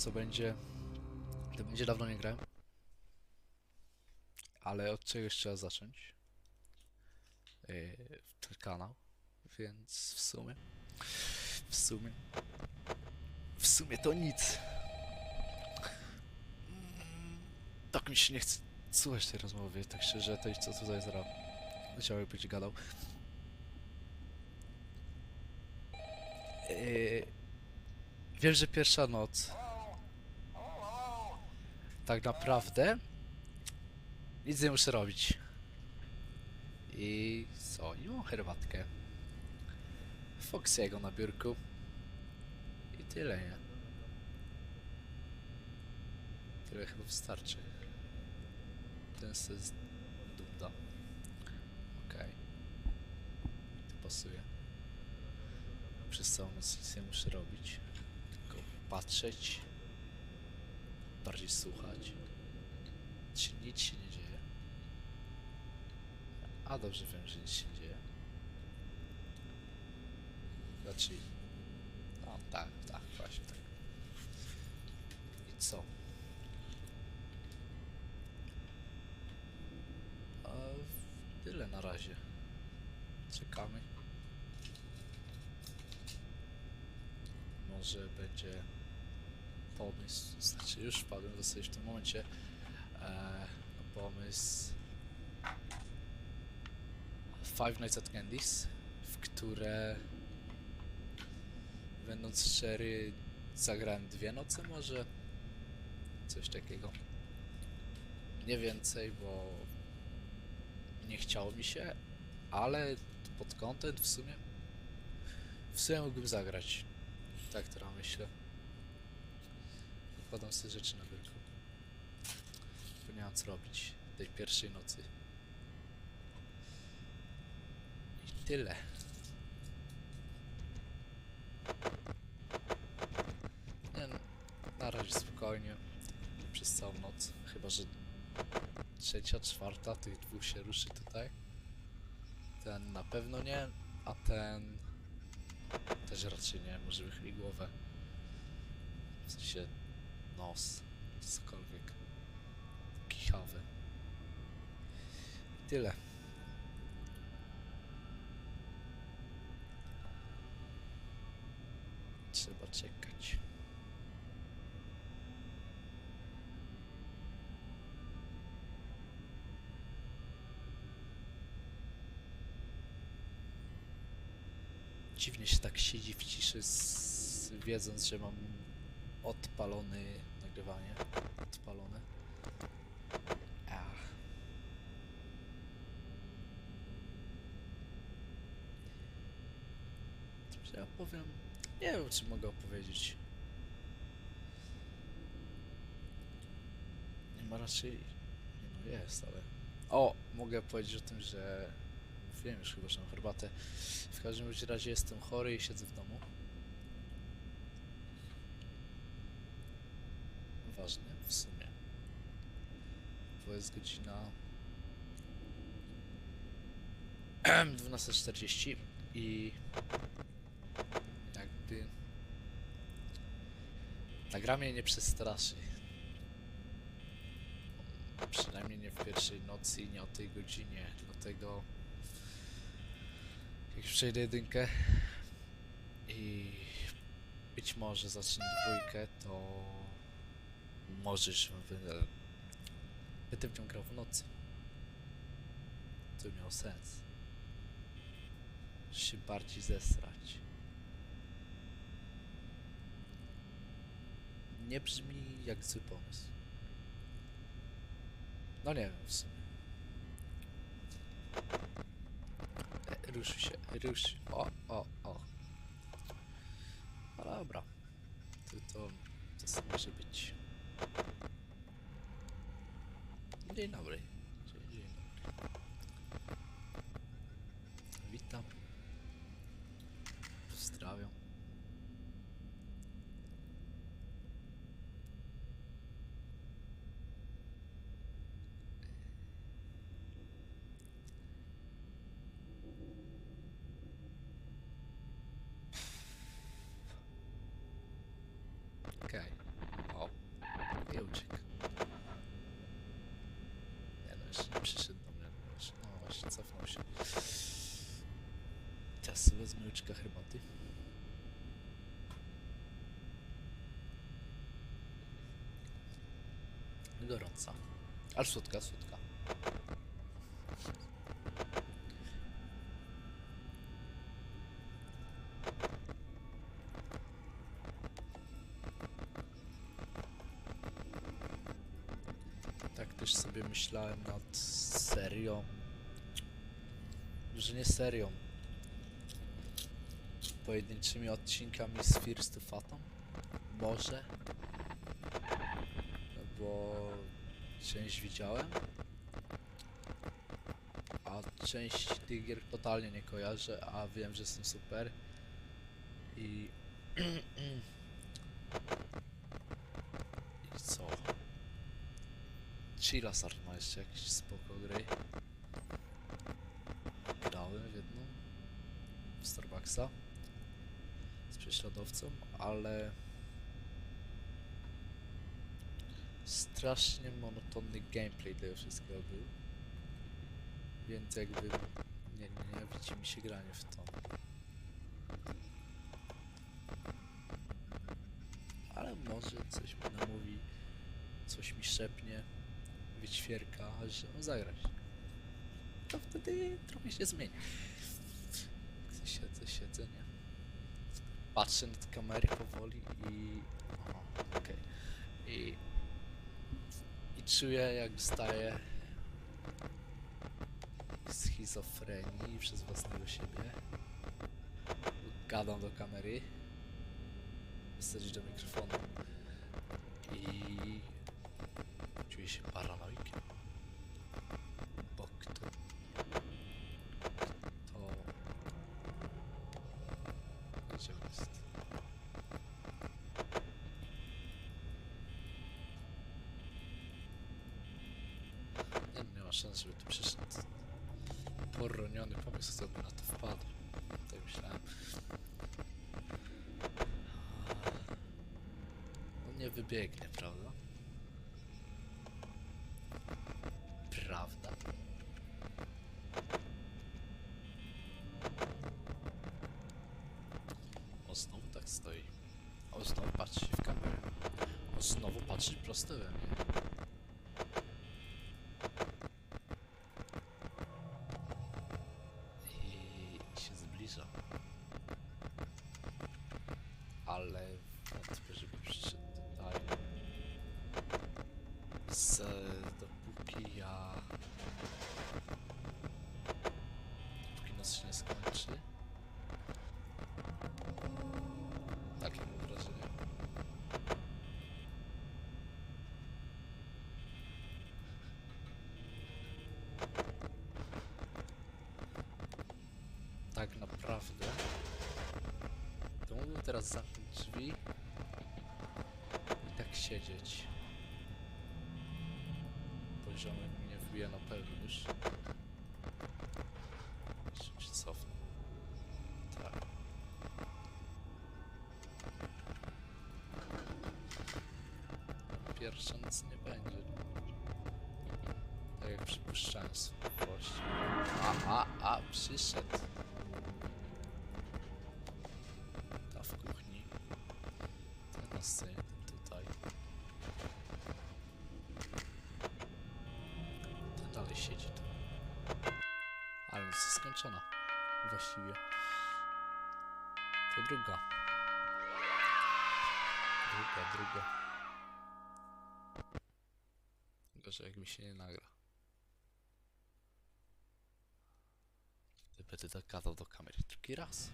co będzie... To będzie dawno nie grałem. Ale od czegoś trzeba zacząć. Yy, ten kanał. Więc w sumie... W sumie... W sumie to nic. Mm, Tak mi się nie chce słuchać tej rozmowy, tak szczerze, tej co tutaj zaraz chciałem być gadał. Yy, wiem, że pierwsza noc tak naprawdę nic nie muszę robić. I co? I mam herbatkę. Foxiego na biurku. I tyle, nie? Tyle chyba wystarczy. Ten se z dupda. Okej. To pasuje. Przez całą noc nic nie muszę robić. Tylko patrzeć. Bardziej słuchać. Nic się nie dzieje. A dobrze wiem, że nic się nie dzieje. Znaczy... No tak, tak, właśnie tak. I co? A tyle na razie. Czekamy. Może będzie pomysł, znaczy już wpadłem w zasadzie w tym momencie e, pomysł Five Nights at Candy's, w które będąc szczery zagrałem dwie noce może coś takiego nie więcej, bo nie chciało mi się, ale pod content w sumie w sumie mógłbym zagrać. Tak teraz myślę. Układam sobie rzeczy na biurku. Bo nie mam co robić tej pierwszej nocy. I tyle. Nie no, na razie spokojnie. Przez całą noc. Chyba, że trzecia, czwarta tych dwóch się ruszy tutaj. Ten na pewno nie, a ten też raczej nie, może wychyli głowę. W sensie nos, cokolwiek. Kichawy. Tyle. Trzeba czekać. Dziwnie się tak siedzi w ciszy, z, wiedząc, że mam odpalony nagrywanie. Odpalone. Ach. Czy ja powiem? Nie wiem, czy mogę opowiedzieć. Nie ma raczej... Nie no, jest, ale... O! Mogę powiedzieć o tym, że... Wiem już chyba, że mam herbatę. W każdym razie jestem chory i siedzę w domu. Ważne w sumie. Bo jest godzina 12.40 i jakby ta gra mnie nie przestraszy. Przynajmniej nie w pierwszej nocy nie o tej godzinie. Dlatego jak przejdę jedynkę i być może zacznę dwójkę, to możesz będę, będę w nią grał w nocy. To by miało sens. Się bardziej zesrać. Nie brzmi jak zły pomysł. No nie wiem w sumie. E, Ruszy się, ruszy. O, o, o. No dobra. To, to, to co może być. Dzień dobry. Dzień, dobry. Witam. Pozdrawiam. Łyczka herbaty. Gorąca. Aż słodka, słodka. Tak też sobie myślałem nad serią. Że nie serią, Pojedynczymi odcinkami z First to Phantom. Może. No bo część widziałem. A część tych gier totalnie nie kojarzę, a wiem, że są super. I... I co? Chilasart ma jeszcze jakieś spoko gry. Grałem w jedną. W Starbucksa. Prześladowcą, ale... Strasznie monotonny gameplay tego wszystkiego był. Więc jakby... Nie, nie, nie widzi mi się granie w to. Ale może coś mi namówi, coś mi szepnie, wyćwierka, że mam zagrać. To wtedy trochę się zmieni. Siedzę, siedzę, nie? Patrzę na te kamery powoli i... Aha, okej. I... I czuję jak wstaję z schizofrenii przez własnego siebie. Gadam do kamery. Wstać do mikrofonu. Szans, żeby tu przyszedł poroniony pomysł, kto by na to wpadł. Tak myślałem. On nie wybiegnie, prawda? Prawda. On znowu tak stoi. On znowu patrzy się w kamerę. On znowu patrzy prosto we mnie. Tak naprawdę to mógłbym teraz zamknąć drzwi i tak siedzieć. Poziomy mnie wbije na pewno już. Się. Tak. Pierwsza nic nie będzie. Tak jak przypuszczałem z wątpliwości. A, a, a, przyszedł. Się nie nagra. Będę tak gadał do kamery drugi raz.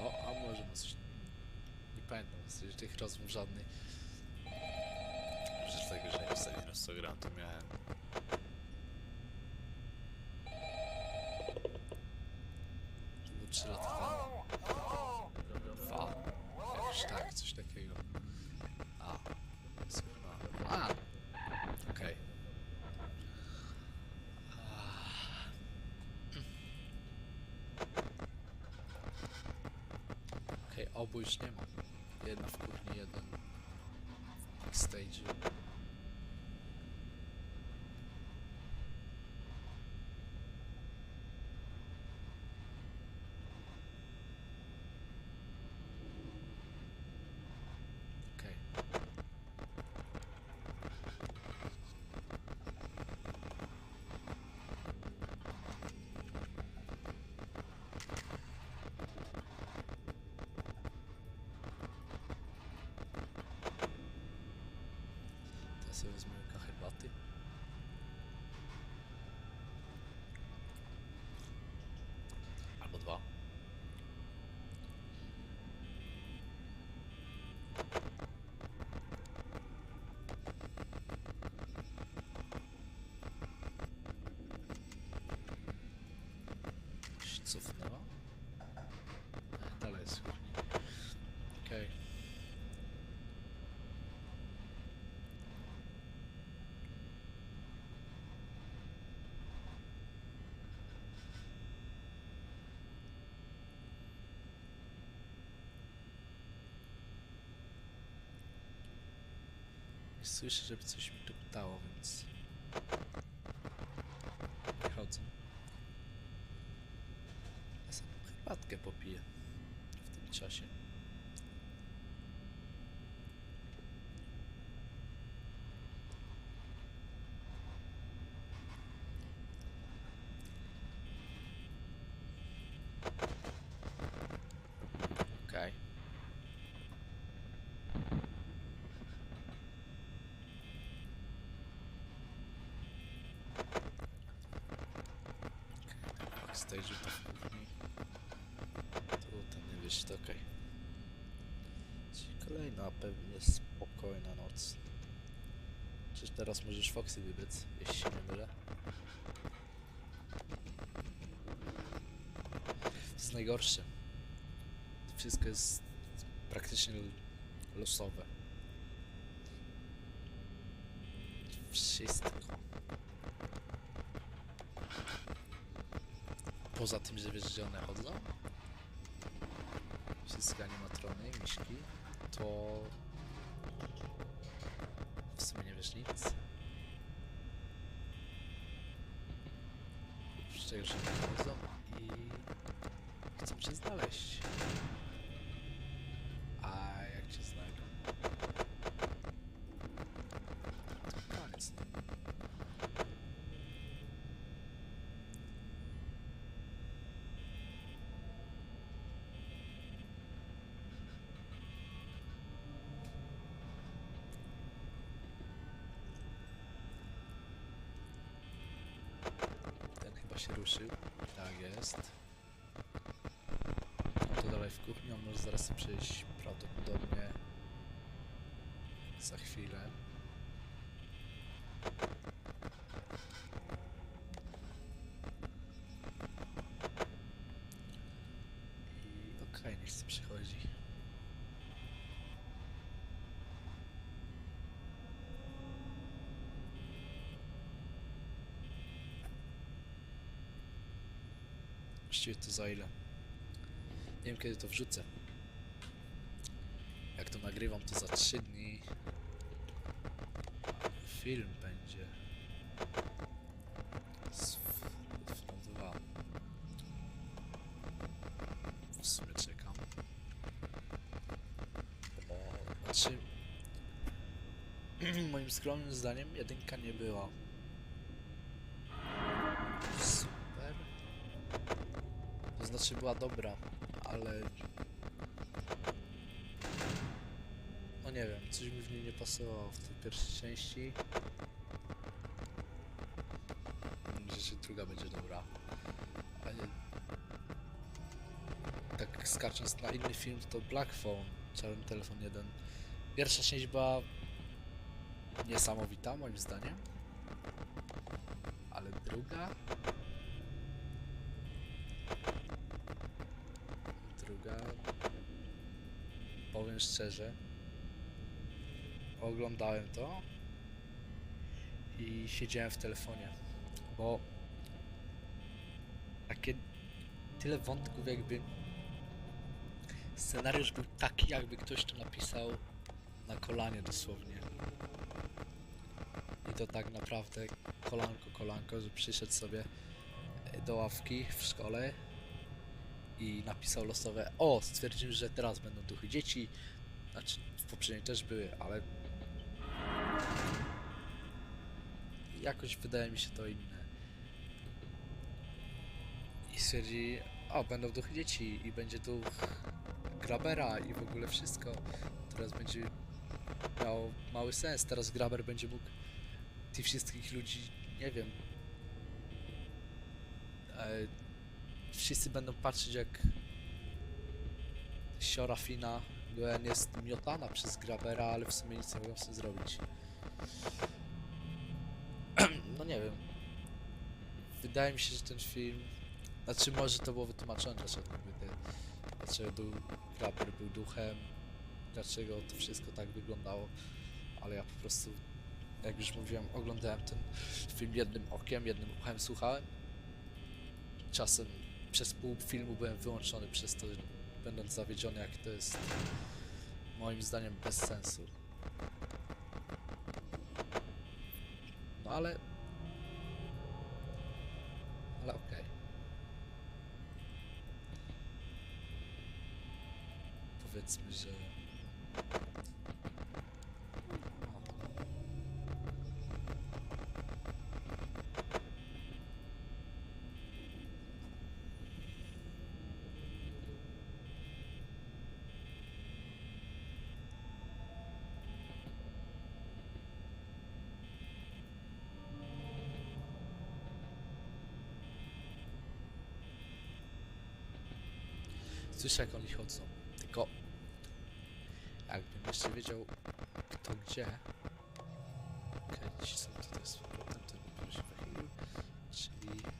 O, a może ma coś... Nie pamiętam z tych rozmów żadnych. Z tego, że jak ostatni raz to gram, to miałem... To było 3 lata temu. Dwa. Jakoś tak, coś takiego. A. Słuchaj. A! Okej. Okej, obu już nie ma. Jedna w kuchni, jeden w Scheiße, was mir gar kein Watte. Albo dwa. Nie słyszę, żeby coś mi tu ptało, więc... Wychodzę. Ja sobie herbatkę popiję w tym czasie. Okej. W kuchni. Tu ten nie wiesz, okej. Czyli kolejna pewnie spokojna noc. Czyż teraz możesz Foxy wybiec, jeśli się nie mylę? To jest najgorsze. Wszystko jest praktycznie losowe. Wszystko. Poza tym, że wiesz, gdzie one chodzą? Wszystkie animatrony, miśki, to w sumie nie wiesz nic. Tego, że nie chodzą i chcą cię znaleźć. Chyba się ruszył. Tak jest. To dalej w kuchni, on może zaraz przyjść prawdopodobnie za chwilę. I okej, niech się przychodzi. Właściwie to za ile? Nie wiem kiedy to wrzucę. Jak to nagrywam to za 3 dni. Film będzie. Z FNAF 2. W sumie czekam. Bo znaczy moim skromnym zdaniem jedynka nie była znaczy była dobra, ale... No nie wiem, coś mi w niej nie pasowało w tej pierwszej części. Myślę, że druga będzie dobra. Ale... Tak skacząc na inny film, to Black Phone, Czarny Telefon 1. Pierwsza część była niesamowita, moim zdaniem. Ale druga... Druga. Powiem szczerze. Oglądałem to. I siedziałem w telefonie. Bo. Takie. Tyle wątków, jakby. Scenariusz był taki, jakby ktoś to napisał na kolanie dosłownie. I to tak naprawdę kolanko, kolanko, że przyszedł sobie do ławki w szkole i napisał losowe o, stwierdził, że teraz będą duchy dzieci. Znaczy, w poprzedniej też były, ale jakoś wydaje mi się to inne. I stwierdzi, o, będą duchy dzieci i będzie duch grabera i w ogóle wszystko. Teraz będzie miało mały sens. Teraz Graber będzie mógł tych wszystkich ludzi, nie wiem. Wszyscy będą patrzeć jak siora Fina Gwen jest miotana przez Grabera, ale w sumie nic nie mogą z tym zrobić. no nie wiem. Wydaje mi się, że ten film. Znaczy, może to było wytłumaczone, dlaczego, dlaczego był, Graber był duchem, dlaczego to wszystko tak wyglądało, ale ja po prostu, jak już mówiłem, oglądałem ten film jednym okiem, jednym uchem słuchałem. Czasem przez pół filmu byłem wyłączony przez to, będąc zawiedziony, jak to jest moim zdaniem bez sensu. No ale. Ale okej. Powiedzmy, że. Słyszę jak oni chodzą. Tylko jakbym jeszcze wiedział kto gdzie. Okej, ci są tutaj z powrotem, to bym się wychylił. Czyli...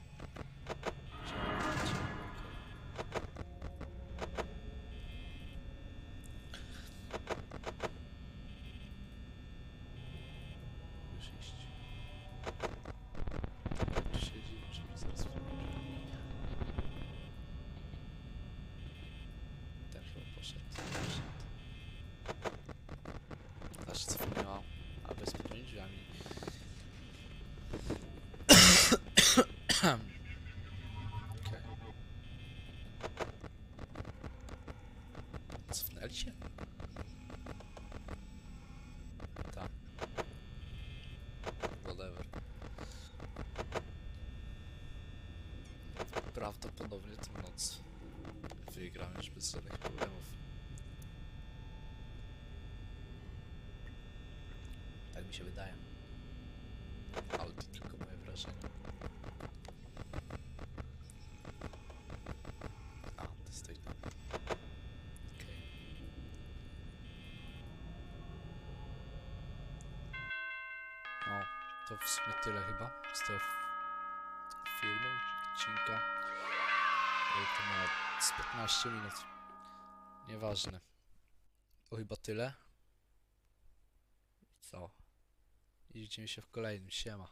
Poszedł. Znaczy co miała, a bez pełnymi drzwiami. Okej. Cofnęli się? Tak. Prawdopodobnie tę noc wygram już bez żadnych problemów. Tak mi się wydaje. Ale to tylko moje wrażenie. A, to stoi tam. Okej. No, to w sumie tyle chyba z tego filmu, odcinka. To ma z 15 minut. Nieważne. To chyba tyle. I co? I widzimy się w kolejnym. Siema.